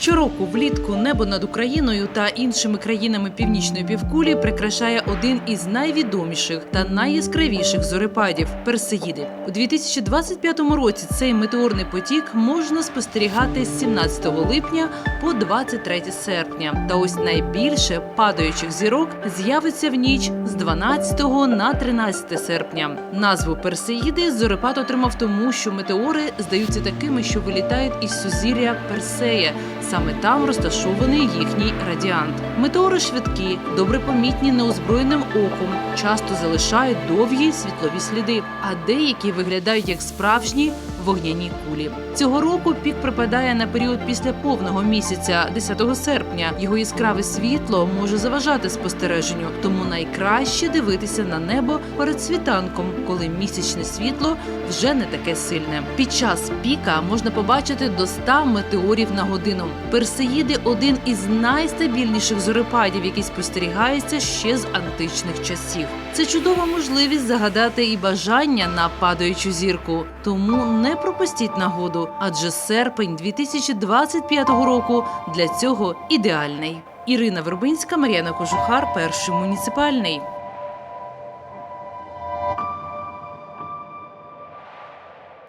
Щороку влітку небо над Україною та іншими країнами північної півкулі прикрашає один із найвідоміших та найяскравіших зорепадів Персеїди. У 2025 році цей метеорний потік можна спостерігати з 17 липня по 23 серпня. Та ось найбільше падаючих зірок з'явиться в ніч з 12 на 13 серпня. Назву Персеїди зорепад отримав тому, що метеори здаються такими, що вилітають із сузір'я Персея. Саме там розташований їхній радіант. Метеори швидкі, добре помітні неозброєним оком, часто залишають довгі світлові сліди, а деякі виглядають як справжні вогняні кулі. Цього року пік припадає на період після повного місяця, 10 серпня. Його яскраве світло може заважати спостереженню, тому найкраще дивитися на небо перед світанком, коли місячне світло вже не таке сильне. Під час піка можна побачити до 100 метеорів на годину. Персеїди один із найстабільніших зорепадів, який спостерігається ще з античних часів. Це чудова можливість загадати і бажання на падаючу зірку. Тому не пропустіть нагоду, адже серпень 2025 року для цього ідеальний. Ірина Вербинська, Мар'яна Кожухар, перший муніципальний.